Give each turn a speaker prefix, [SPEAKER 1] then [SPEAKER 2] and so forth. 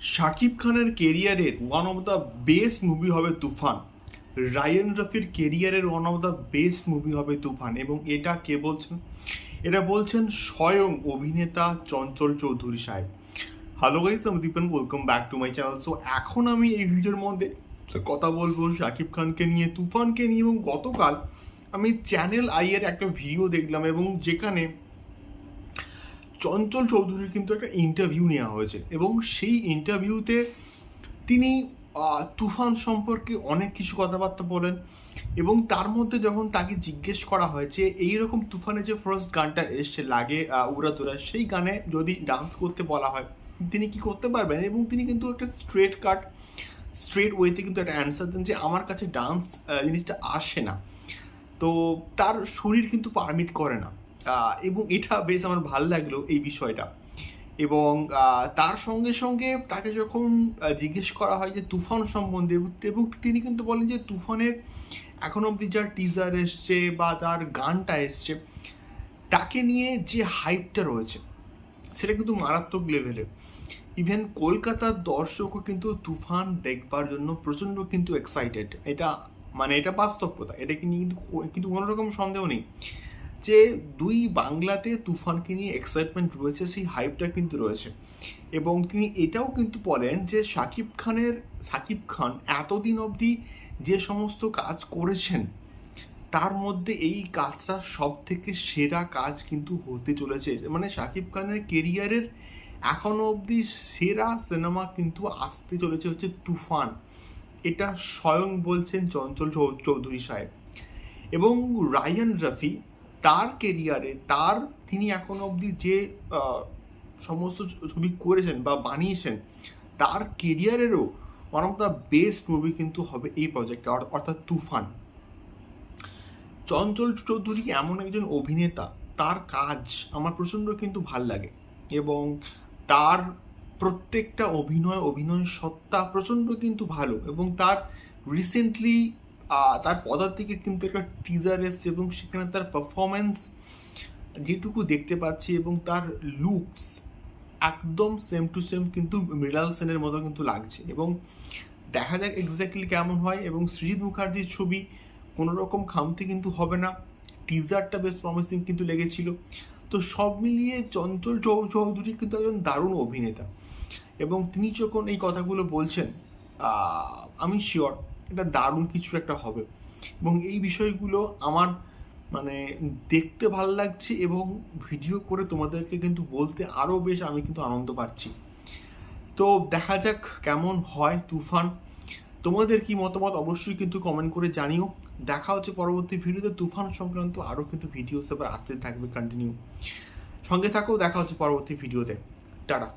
[SPEAKER 1] শাকিব খানের কেরিয়ারের one of the best movie হবে তুফান। রায়ান রফির কেরিয়ারের one of the best movie হবে তুফান এবং এটা কে বলছেন? এটা বলছেন স্বয়ং অভিনেতা চঞ্চল চৌধুরী সাহেব। হ্যালো গাইস আমি Dipan welcome back to my channel so এখন আমি এই ভিডিওর মধ্যে কথা বলব শাকিব খানকে নিয়ে, তুফানকে নিয়ে এবং গতকাল আমি চ্যানেল আই এর একটা ভিডিও দেখলাম এবং যেখানে চঞ্চল চৌধুরীর কিন্তু একটা ইন্টারভিউ নেওয়া হয়েছে এবং সেই ইন্টারভিউতে তিনি তুফান সম্পর্কে অনেক কিছু কথাবার্তা বলেন এবং তার মধ্যে যখন তাকে জিজ্ঞেস করা হয়েছে এইরকম তুফানে যে ফার্স্ট গানটা এসছে লাগে আহ, উড়াদুরা সেই গানে যদি ডান্স করতে বলা হয় তিনি কি করতে পারবেন? এবং তিনি কিন্তু একটা স্ট্রেট কাট স্ট্রেট ওয়েতে কিন্তু একটা অ্যান্সার দেন যে আমার কাছে ডান্স জিনিসটা আসে না। তো তার শরীর কিন্তু পারমিট করে না। এবং এটা বেশ আমার ভালো লাগল এই বিষয়টা। এবং তার সঙ্গে সঙ্গে তাকে যখন জিজ্ঞেস করা হয় যে তুফান সম্বন্ধে, এবং- তিনি কিন্তু বলেন যে তুফানের এখন অবধি যার টিজার এসছে বা তার গানটা এসছে, তাকে নিয়ে যে হাইপটা রয়েছে, সেটা কিন্তু মারাত্মক লেভেলের ইভেন কলকাতার দর্শকও কিন্তু তুফান দেখবার জন্য প্রচণ্ড কিন্তু এক্সাইটেড এটা মানে এটা বাস্তবতা। এটা নিয়ে কিন্তু কিন্তু কোনো রকম সন্দেহ নেই। যে দুই বাংলাতে তুফানকে নিয়ে এক্সাইটমেন্ট রয়েছে, সেই হাইপটা কিন্তু রয়েছে। এবং তিনি এটাও কিন্তু বলেন যে শাকিব খানের শাকিব খান এতদিন অবধি যে সমস্ত কাজ করেছেন, তার মধ্যে এই কাজটা সব থেকে সেরা কাজ কিন্তু হতে চলেছে। মানে শাকিব খানের কেরিয়ারের এখনও অবধি সেরা সিনেমা কিন্তু আসতে চলেছে হচ্ছে তুফান। এটা স্বয়ং বলছেন চঞ্চল চৌধুরী সাহেব। এবং রায়ান রফি তার কেরিয়ারে তার তিনি এখন অবধি যে সমস্ত ছবি করেছেন বা বানিয়েছেন, তার কেরিয়ারেরও one of the best movie কিন্তু হবে এই প্রজেক্টটা অর্থাৎ তুফান। চঞ্চল চৌধুরী এমন একজন অভিনেতা, তার কাজ আমার প্রচণ্ড কিন্তু ভালো লাগে এবং তার প্রত্যেকটা অভিনয় অভিনয় সত্তা প্রচণ্ড কিন্তু ভালো এবং তার রিসেন্টলি তার পদার থেকে কিন্তু একটা টিজার এসছে এবং সেখানে তার পারফরমেন্স যেটুকু দেখতে পাচ্ছি এবং তার লুকস একদম সেম টু সেম কিন্তু মৃণাল সেনের মতো কিন্তু লাগছে এবং দেখা যাক এক্স্যাক্টলি কেমন হয় এবং সৃজিত মুখার্জির ছবি কোনো রকম খামতি কিন্তু হবে না। টিজারটা বেশ প্রমিসিং কিন্তু লেগেছিল। তো সব মিলিয়ে চঞ্চল চৌধুরী কিন্তু একজন দারুণ অভিনেতা এবং তিনি যখন এই কথাগুলো বলছেন আমি শিওর এটা দারুণ কিছু একটা হবে। এবং এই বিষয়গুলো আমার মানে দেখতে ভালো লাগছে এবং ভিডিও করে তোমাদেরকে কিন্তু বলতে আরও বেশ আমি কিন্তু আনন্দ পাচ্ছি। তো দেখা যাক কেমন হয় তুফান। তোমাদের কি মতামত অবশ্যই কিন্তু কমেন্ট করে জানিও। দেখা হচ্ছে পরবর্তী ভিডিওতে। তুফান সংক্রান্ত আরও কিন্তু ভিডিওস এবার আসতে থাকবে কন্টিনিউ সঙ্গে থাকো, দেখা হচ্ছে পরবর্তী ভিডিওতে টাটা।